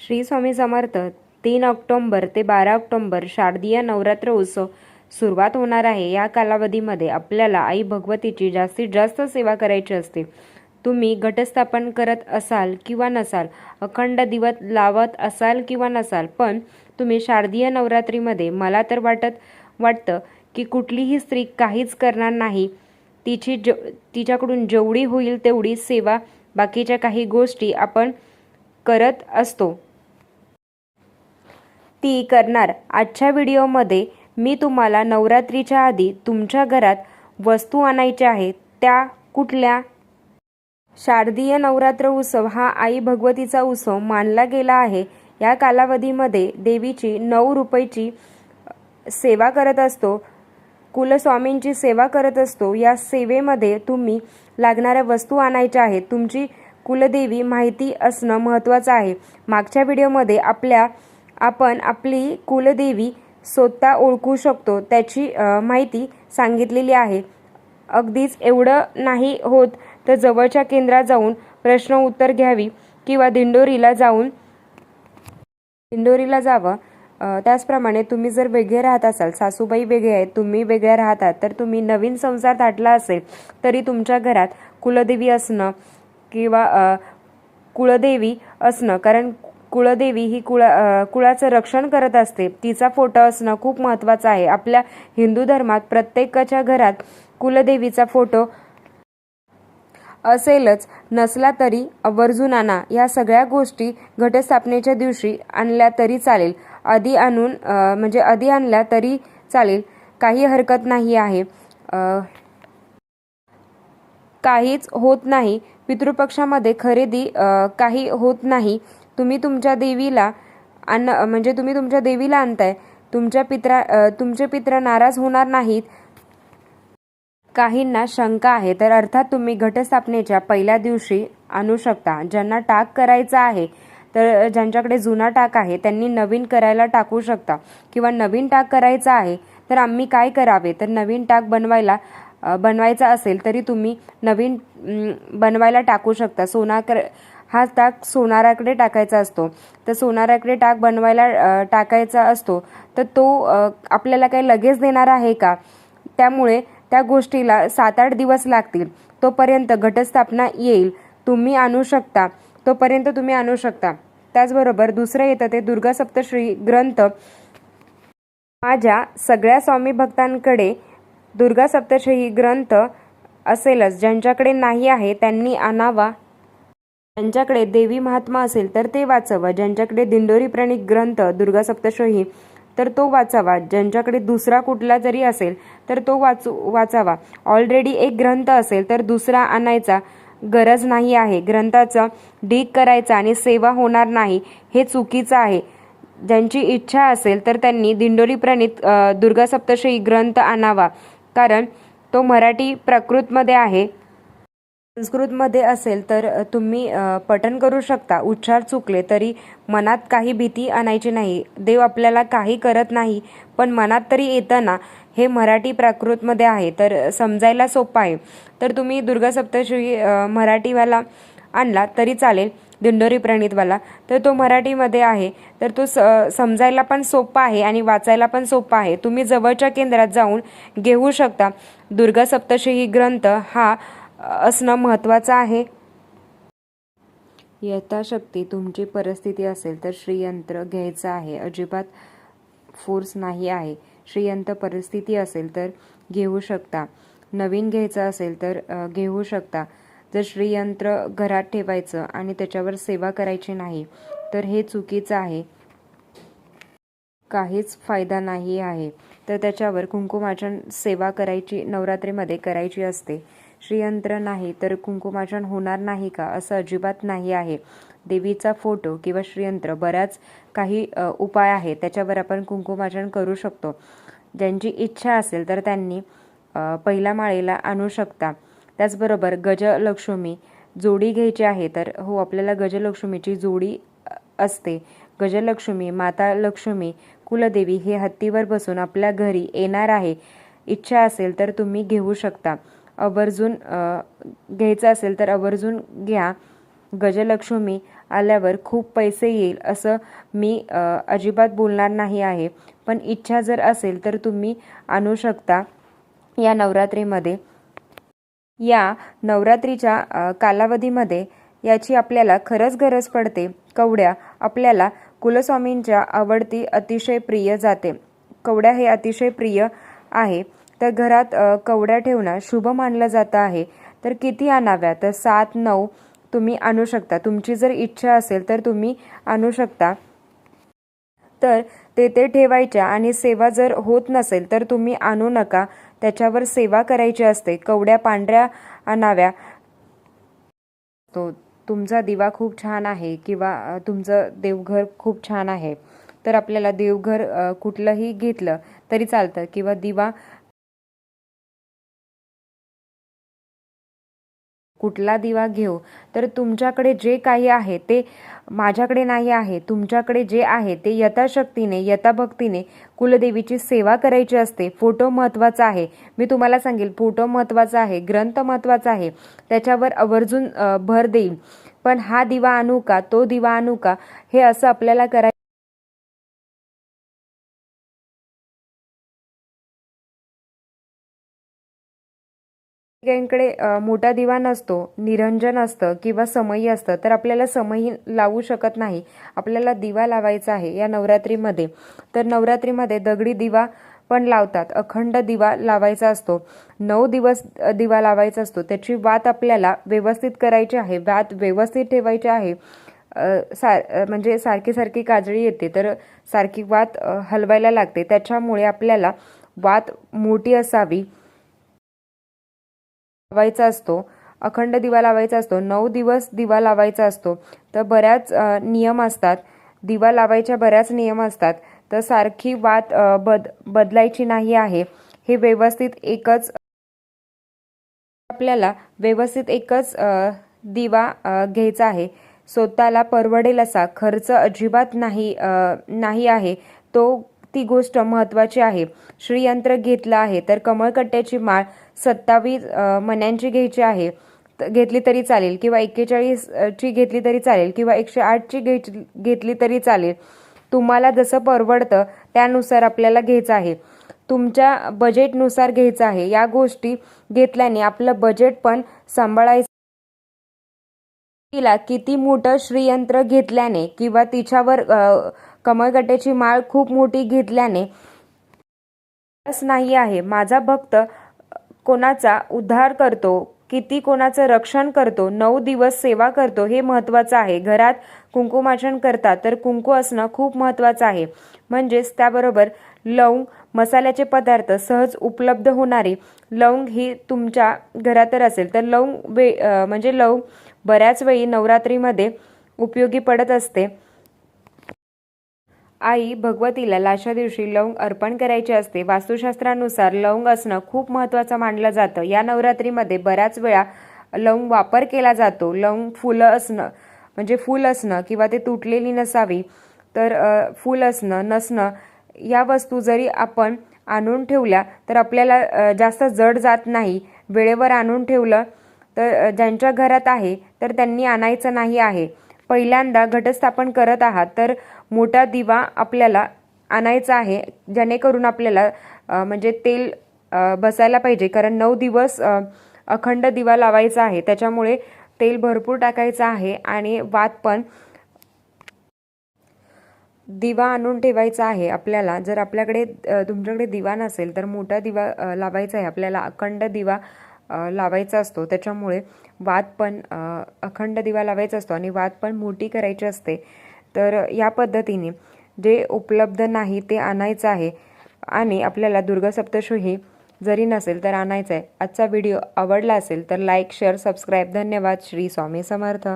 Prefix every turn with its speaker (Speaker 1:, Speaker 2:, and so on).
Speaker 1: श्री स्वामी समर्थ तीन ऑक्टोंबर ते बारा ऑक्टोंबर शारदीय नवरात्र उत्सव सुरुवात होणार आहे. या कालावधीमध्ये आपल्याला आई भगवतीची जास्तीत जास्त सेवा करायची असते. तुम्ही घटस्थापन करत असाल किंवा नसाल अखंड दिवत लावत असाल किंवा नसाल पण तुम्ही शारदीय नवरात्रीमध्ये मला तर वाटत वाटतं की कुठलीही स्त्री काहीच करणार नाही. तिची ज तिच्याकडून जेवढी होईल तेवढी सेवा बाकीच्या काही गोष्टी आपण करत असतो. ती करणार. आजच्या व्हिडिओमध्ये मी तुम्हाला नवरात्रीच्या आधी तुमच्या घरात वस्तू आणायच्या आहेत. त्या कुठल्या? शारदीय नवरात्र उत्सव हा आई भगवतीचा उत्सव मानला गेला आहे. या कालावधीमध्ये देवीची नऊ रुपयाची सेवा करत असतो. कुलस्वामींची सेवा करत असतो. या सेवेमध्ये तुम्ही लागणाऱ्या वस्तू आणायच्या आहेत. तुमची कुलदेवी माहिती असणं महत्त्वाचं आहे. मागच्या व्हिडिओमध्ये आपल्या आपण आपली कुलदेवी स्वतः ओळखू शकतो त्याची माहिती सांगितलेली आहे. अगदीच एवढं नाही होत तर जवळच्या केंद्रात जाऊन प्रश्न उत्तर घ्यावी किंवा दिंडोरीला जाऊन दिंडोरीला जावं. त्याचप्रमाणे तुम्ही जर वेगळे राहत असाल सासूबाई वेगळे आहेत तुम्ही वेगळ्या राहतात तर तुम्ही नवीन संसार थाटला असेल तरी तुमच्या घरात कुलदेवी असणं किंवा कुळदेवी असणं. कारण कुळदेवी ही कुळा कुळाचं रक्षण करत असते. तिचा फोटो असणं खूप महत्त्वाचं आहे. आपल्या हिंदू धर्मात प्रत्येकाच्या घरात कुलदेवीचा फोटो असेलच. नसला तरी आवर्जून आणा या सगळ्या गोष्टी घटस्थापनेच्या दिवशी आणल्या तरी चालेल. आधी आणून म्हणजे आधी आणल्या तरी चालेल. काही हरकत नाही आहे. काहीच होत नाही. पितृपक्षामध्ये खरेदी काही होत नाही. तुम्ही तुमच्या देवीला अन्न म्हणजे तुम्ही तुमच्या देवीला आणताय. तुमच्या पित्रा तुमचे पित्र नाराज होणार नाहीत. काहींना शंका आहे. तर अर्थात तुम्ही घटस्थापनेच्या पहिल्या दिवशी आणू शकता. ज्यांना टाक करायचा आहे तर ज्यांच्याकडे जुना टाक आहे त्यांनी नवीन करायला टाकू शकता. किंवा नवीन टाक करायचा आहे तर आम्ही काय करावे? तर नवीन टाक बनवायला बनवायचा असेल तरी तुम्ही नवीन बनवायला टाकू शकता. सोनाकर हा ताक सोनाराकडे टाकायचा असतो. तर सोनाराकडे टाक बनवायला टाकायचा असतो. तर तो आपल्याला काही लगेच देणार आहे का? त्यामुळे त्या गोष्टीला सात आठ दिवस लागतील. तोपर्यंत घटस्थापना येईल. तुम्ही आणू शकता. तोपर्यंत तुम्ही आणू शकता. त्याचबरोबर दुसरं येतं ते दुर्गा सप्तश्री ग्रंथ. माझ्या सगळ्या स्वामी भक्तांकडे दुर्गा सप्तशही ग्रंथ असेलच ज्यांच्याकडे नाही आहे त्यांनी आणावा. ज्यांच्याकडे देवी महात्मा असेल तर ते वाचावं. ज्यांच्याकडे दिंडोरी प्रणिक ग्रंथ दुर्गा सप्तशही तर तो वाचावा. ज्यांच्याकडे दुसरा कुठला जरी असेल तर तो वाचू वाचावा. ऑलरेडी एक ग्रंथ असेल तर दुसरा आणायचा गरज नाही आहे. ग्रंथाचा डीक करायचा आणि सेवा होणार नाही हे चुकीचं आहे. ज्यांची इच्छा असेल तर त्यांनी दिंडोरी प्रणित दुर्गा सप्तशही ग्रंथ आणावा. कारण तो मराठी प्राकृतमध्ये आहे. संस्कृतमध्ये असेल तर तुम्ही पठन पठण करू शकता. उच्चार चुकले तरी मनात काही भीती आणायची नाही. देव आपल्याला काही करत नाही पण मनात तरी येतं ना हे मराठी प्राकृतमध्ये आहे. तर समजायला सोपं आहे. तर तुम्ही दुर्गा सप्तशती मराठीवाला आणला तरी चालेल. दिंडोरी प्रणितवाला. तर तो मराठीमध्ये आहे. तर तो स समजायला पण सोपा आहे आणि वाचायला पण सोपा आहे. तुम्ही जवळच्या केंद्रात जाऊन घेऊ शकता. दुर्गा सप्तशही ग्रंथ हा असणं महत्त्वाचं आहे. यथाशक्ती तुमची परिस्थिती असेल तर श्रीयंत्र घ्यायचं आहे. अजिबात फोर्स नाही आहे. श्रीयंत्र परिस्थिती असेल तर घेऊ शकता. नवीन घ्यायचं असेल तर घेऊ शकता. जर श्रीयंत्र घरात ठेवायचं आणि त्याच्यावर सेवा करायची नाही तर हे चुकीचं आहे. काहीच फायदा नाही आहे. तर त्याच्यावर कुंकुमाचन सेवा करायची नवरात्रीमध्ये करायची असते. श्रीयंत्र नाही तर कुंकुमाचन होणार नाही का? असं अजिबात नाही आहे. देवीचा फोटो किंवा श्रीयंत्र बऱ्याच काही उपाय आहे. त्याच्यावर आपण कुंकुमाचन करू शकतो. ज्यांची इच्छा असेल तर त्यांनी पहिल्या माळेला आणू शकता. त्याचबरोबर गजलक्ष्मी जोडी घ्यायची आहे तर हो आपल्याला गजलक्ष्मीची जोडी असते. गजलक्ष्मी माता लक्ष्मी कुलदेवी हे हत्तीवर बसून आपल्या घरी येणार आहे. इच्छा असेल तर तुम्ही घेऊ शकता. आवर्जून घ्यायचं असेल तर आवर्जून घ्या. गजलक्ष्मी आल्यावर खूप पैसे येईल असं मी अजिबात बोलणार नाही आहे. पण इच्छा जर असेल तर तुम्ही आणू शकता या नवरात्रीमध्ये. या नवरात्रीच्या कालावधीमध्ये याची आपल्याला खरंच गरज पडते. कवड्या आपल्याला कुलस्वामींच्या आवडती अतिशय प्रिय जाते. कवड्या हे अतिशय प्रिय आहे. तर घरात कवड्या ठेवणं शुभ मानलं जातं आहे. तर किती आणाव्या? तर सात नऊ तुम्ही आणू शकता. तुमची जर इच्छा असेल तर तुम्ही आणू शकता. तर तेथे ठेवायच्या आणि सेवा जर होत नसेल तर तुम्ही आणू नका. त्याच्यावर सेवा करायची असते. कवड्या पांढऱ्या आणाव्या तो तुमचा दिवा खूप छान आहे किंवा तुमचं देवघर खूप छान आहे. तर आपल्याला देवघर कुठलंही घेतलं तरी चालतं किंवा दिवा कुठला दिवा घेऊ? तर तुमच्याकडे जे काही आहे ते माझ्याकडे नाही आहे. तुमच्याकडे जे आहे ते यथाशक्तीने यथाभक्तीने कुलदेवीची सेवा करायची असते. फोटो महत्त्वाचा आहे. मी तुम्हाला सांगेल फोटो महत्त्वाचा आहे ग्रंथ महत्त्वाचा आहे. त्याच्यावर आवर्जून भर देईल पण हा दिवा आणू का तो दिवा आणू का हे असं आपल्याला करायचं काहींकडे मोठा दिवा नसतो निरंजन असतं किंवा समई असतं तर आपल्याला समई लावू शकत नाही. आपल्याला दिवा लावायचा आहे या नवरात्रीमध्ये. तर नवरात्रीमध्ये दगडी दिवा पण लावतात अखंड दिवा लावायचा असतो. नऊ दिवस दिवा लावायचा असतो. त्याची वात आपल्याला व्यवस्थित करायची आहे. वात व्यवस्थित ठेवायची आहे. सार म्हणजे सारखी सारखी काजळी येते तर सारखी वात हलवायला लागते. त्याच्यामुळे आपल्याला वात मोठी असावी. लावायचा असतो अखंड दिवा लावायचा असतो नऊ दिवस दिवा लावायचा असतो तर बऱ्याच नियम असतात. दिवा लावायच्या बऱ्याच नियम असतात. तर सारखी वात बद बदलायची नाही आहे. हे व्यवस्थित एकच आपल्याला व्यवस्थित एकच दिवा घ्यायचा आहे. स्वतःला परवडेल असा खर्च अजिबात नाही नाही आहे. तो ती गोष्ट महत्त्वाची आहे. श्रीयंत्र घेतलं आहे तर कमळकट्ट्याची माळ सत्तावीस अ, मण्यांची घ्यायची आहे. घेतली तरी चालेल किंवा एक्केचाळीस ची घेतली तरी चालेल किंवा एकशे आठची घ्यायची घेतली तरी चालेल. तुम्हाला जसं परवडतं त्यानुसार आपल्याला घ्यायचं आहे. तुमच्या बजेटनुसार घ्यायचं आहे. या गोष्टी घेतल्याने आपलं बजेट पण सांभाळायचं. तिला किती मोठं श्रीयंत्र घेतल्याने किंवा तिच्यावर अ, कमळगट्ट्याची माळ खूप मोठी घेतल्याने नाही आहे. माझा भक्त कोणाचा उद्धार करतो किती कोणाचं रक्षण करतो नऊ दिवस सेवा करतो हे महत्त्वाचं आहे. घरात कुंकुमाचन करतात तर कुंकू असणं खूप महत्त्वाचं आहे. म्हणजेच त्याबरोबर लवंग मसाल्याचे पदार्थ सहज उपलब्ध होणारे. लवंग ही तुमच्या घरात तर असेल. तर लवंग वे म्हणजे लवंग बऱ्याच वेळी नवरात्रीमध्ये उपयोगी पडत असते. आई भगवतीला लाशा दिवशी लवंग अर्पण करायची असते. वास्तुशास्त्रानुसार लवंग असणं खूप महत्त्वाचं मानलं जातं. या नवरात्रीमध्ये बऱ्याच वेळा लवंग वापर केला जातो. लवंग फुलं असणं म्हणजे फूल असणं किंवा ते तुटलेली नसावी तर फुल फूल असणं नसणं या वस्तू जरी आपण आणून ठेवल्या तर आपल्याला जास्त जड जात नाही. वेळेवर आणून ठेवलं तर ज्यांच्या घरात आहे तर त्यांनी आणायचं नाही आहे. पहिल्यांदा घटस्थापन करत आहात तर मोठा दिवा आपल्याला आणायचा आहे जेणेकरून आपल्याला म्हणजे तेल बसायला पाहिजे. कारण नऊ दिवस अखंड दिवा लावायचा आहे. त्याच्यामुळे तेल भरपूर टाकायचं आहे आणि वात पण दिवा आणून ठेवायचा आहे आपल्याला. जर आपल्याकडे तुमच्याकडे दिवा नसेल तर मोठा दिवा लावायचा आहे. आपल्याला अखंड दिवा लावायचा असतो. त्याच्यामुळे वात पण अखंड दिवा लावायचा असतो आणि वात पण मोठी करायची असते. तर या पद्धतीने जे उपलब्ध नाही ते आणायचं आहे. आणि आपल्याला दुर्गा जरी नसेल तर आणायचं आहे. आजचा व्हिडिओ आवडला असेल तर लाईक शेअर सबस्क्राईब धन्यवाद. श्री स्वामी समर्थ.